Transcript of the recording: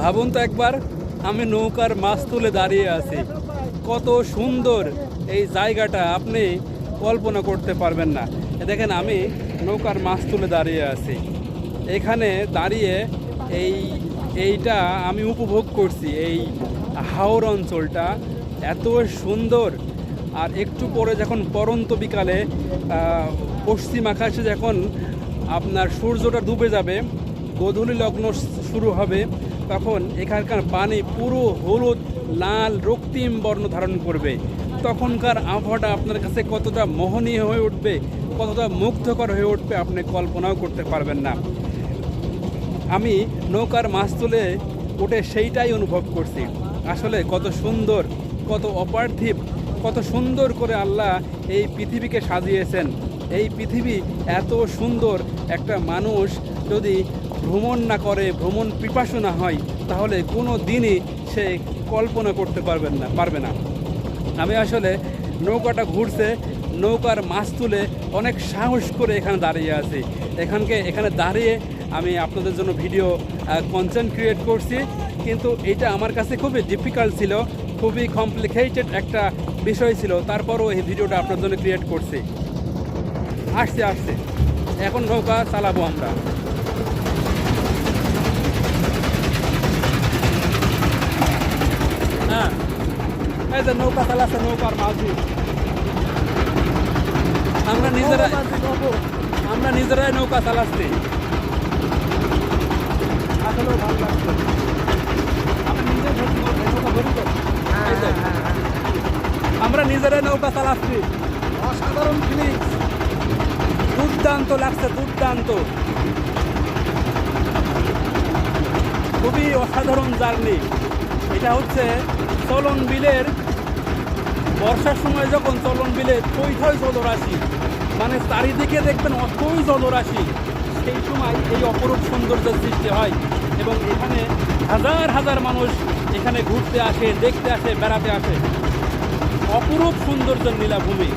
ভাবুন তো একবার, আমি নৌকার মাছ তুলে দাঁড়িয়ে আছি। কত সুন্দর এই জায়গাটা আপনি কল্পনা করতে পারবেন না। দেখেন, আমি নৌকার মাছ তুলে দাঁড়িয়ে আছি। এখানে দাঁড়িয়ে এই, এইটা আমি উপভোগ করছি, এই হাওর অঞ্চলটা। এত সুন্দর। আর একটু পরে যখন পরন্ত বিকালে পশ্চিম আকাশে যখন আপনার সূর্যটা ডুবে যাবে, গোধূলি লগ্ন শুরু হবে তখন এখানকার পানি পুরো হলুদ, লাল, রক্তিম বর্ণ ধারণ করবে। তখনকার আবহাওয়াটা আপনার কাছে কতটা মোহনীয় হয়ে উঠবে, কতটা মুগ্ধকর হয়ে উঠবে, আপনি কল্পনাও করতে পারবেন না। আমি নৌকার মাছ তুলে উঠে সেইটাই অনুভব করছি। আসলে কত সুন্দর, কত অপার্থিব, কত সুন্দর করে আল্লাহ এই পৃথিবীকে সাজিয়েছেন। এই পৃথিবী এত সুন্দর, একটা মানুষ যদি ভ্রমণ না করে, ভ্রমণ পিপাসু না হয়, তাহলে কোনো দিনই সে কল্পনা করতে পারবেন না, পারবে না। আমি আসলে নৌকাটা ঘুরছে নৌকার মাছ তুলে অনেক সাহস করে এখানে দাঁড়িয়ে আছি। এখানকে, এখানে দাঁড়িয়ে আমি আপনাদের জন্য ভিডিও কন্টেন্ট ক্রিয়েট করছি। কিন্তু এটা আমার কাছে খুবই ডিফিকাল্ট ছিল, খুবই কমপ্লিকেটেড একটা বিষয় ছিল। তারপরও এই ভিডিওটা আপনার জন্য ক্রিয়েট করছি। আসছে আসছে। এখন নৌকা চালাবো আমরা হ্যাঁ যে নৌকা চালাচ্ছে নৌকার মাঝি। আমরা নিজেরাই আমরা নিজেরাই নৌকা চালাচ্ছি। আসলেও ভালো লাগছে। আমি নিজে ধরছি, নৌকা। আমরা নিজেরাই নৌকা চালাচ্ছি। অসাধারণ ফিলিংস দুর্দান্ত লাগছে দুর্দান্ত। খুবই অসাধারণ জার্নি। এটা হচ্ছে চলন বিলের বর্ষার সময় যখন চলন বিলে থই থই জলরাশি মানে চারিদিকে দেখবেন অথই জলরাশি, সেই সময় এই অপরূপ সৌন্দর্যের সৃষ্টি হয়। এবং এখানে হাজার হাজার মানুষ এখানে ঘুরতে আসে, দেখতে আসে, বেড়াতে আসে। অপরূপ সৌন্দর্য নীলাভূমি